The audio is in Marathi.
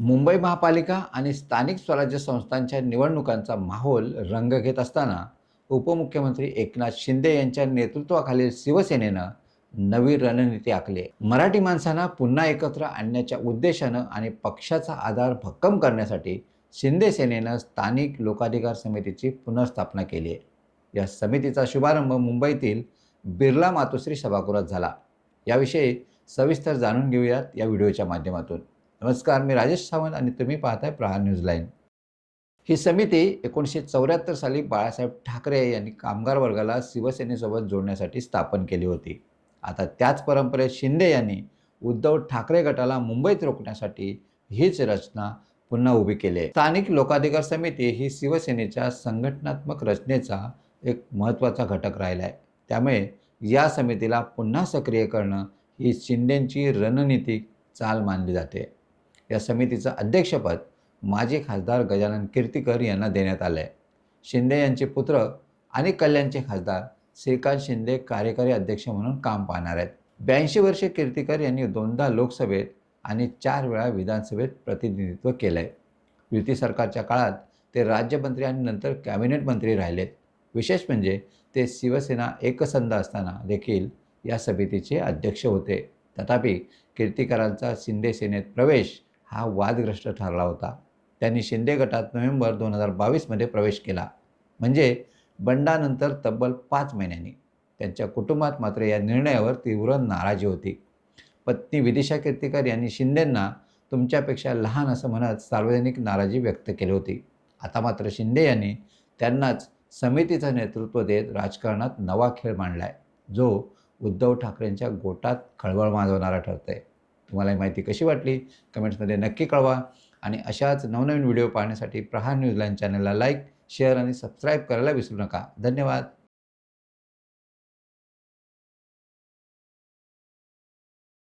मुंबई महापालिका आणि स्थानिक स्वराज्य संस्थांच्या निवडणुकांचा माहोल रंग घेत असताना उपमुख्यमंत्री एकनाथ शिंदे यांच्या नेतृत्वाखालील शिवसेनेनं नवी रणनीती आखली मराठी माणसांना पुन्हा एकत्र आणण्याच्या उद्देशानं आणि पक्षाचा आधार भक्कम करण्यासाठी शिंदे सेनेनं स्थानिक लोकाधिकार समितीची पुनर्स्थापना केली आहे. या समितीचा शुभारंभ मुंबईतील बिर्ला मातोश्री सभागृहात झाला. याविषयी सविस्तर जाणून घेऊयात या व्हिडिओच्या माध्यमातून. नमस्कार मी राजेश सावंत आणि तुम्ही पाहताय प्रहार न्यूज लाईन. ही समिती एकोणीसशे चौऱ्याहत्तर साली बाळासाहेब ठाकरे यांनी कामगार वर्गाला शिवसेनेसोबत जोडण्यासाठी स्थापन केली होती. आता त्याच परंपरेत शिंदे यांनी उद्धव ठाकरे गटाला मुंबईत रोखण्यासाठी हीच रचना पुन्हा उभी केली आहे. स्थानिक लोकाधिकार समिती ही शिवसेनेच्या संघटनात्मक रचनेचा एक महत्त्वाचा घटक राहिला आहे. त्यामुळे या समितीला पुन्हा सक्रिय करणं ही शिंदेंची रणनीतिक चाल मानली जाते. या समितीचं अध्यक्षपद माजी खासदार गजानन कीर्तीकर यांना देण्यात आलं आहे शिंदे यांचे पुत्र आणि कल्याणचे खासदार श्रीकांत शिंदे कार्यकारी अध्यक्ष म्हणून काम पाहणार आहेत. ब्याऐंशी वर्षे कीर्तीकर यांनी दोनदा लोकसभेत आणि चार वेळा विधानसभेत प्रतिनिधित्व केलं आहे युती सरकारच्या काळात ते राज्यमंत्री आणि नंतर कॅबिनेट मंत्री राहिलेत. विशेष म्हणजे ते शिवसेना एकसंध असताना देखील या समितीचे अध्यक्ष होते. तथापि कीर्तीकरांचा शिंदे सेनेत प्रवेश हा वादग्रस्त ठरला होता. त्यांनी शिंदे गटात नोव्हेंबर दोन हजार बावीसमध्ये प्रवेश केला. म्हणजे बंडानंतर तब्बल पाच महिन्यांनी. त्यांच्या कुटुंबात मात्र या निर्णयावर तीव्र नाराजी होती. पत्नी विदिशा कीर्तिकर यांनी शिंदेंना तुमच्यापेक्षा लहान असं म्हणत सार्वजनिक नाराजी व्यक्त केली होती. आता मात्र शिंदे यांनी त्यांनाच समितीचं नेतृत्व देत राजकारणात नवा खेळ मांडला आहे जो उद्धव ठाकरेंच्या गोटात खळबळ माजवणारा ठरतोय. तुम्हाला ही माहिती कशी वाटली? कमेंट्समध्ये नक्की कळवा. आणि अशाच नवनवीन व्हिडिओ पाहण्यासाठी प्रहार न्यूज चॅनलला लाईक शेअर आणि सबस्क्राईब करायला विसरू नका. धन्यवाद.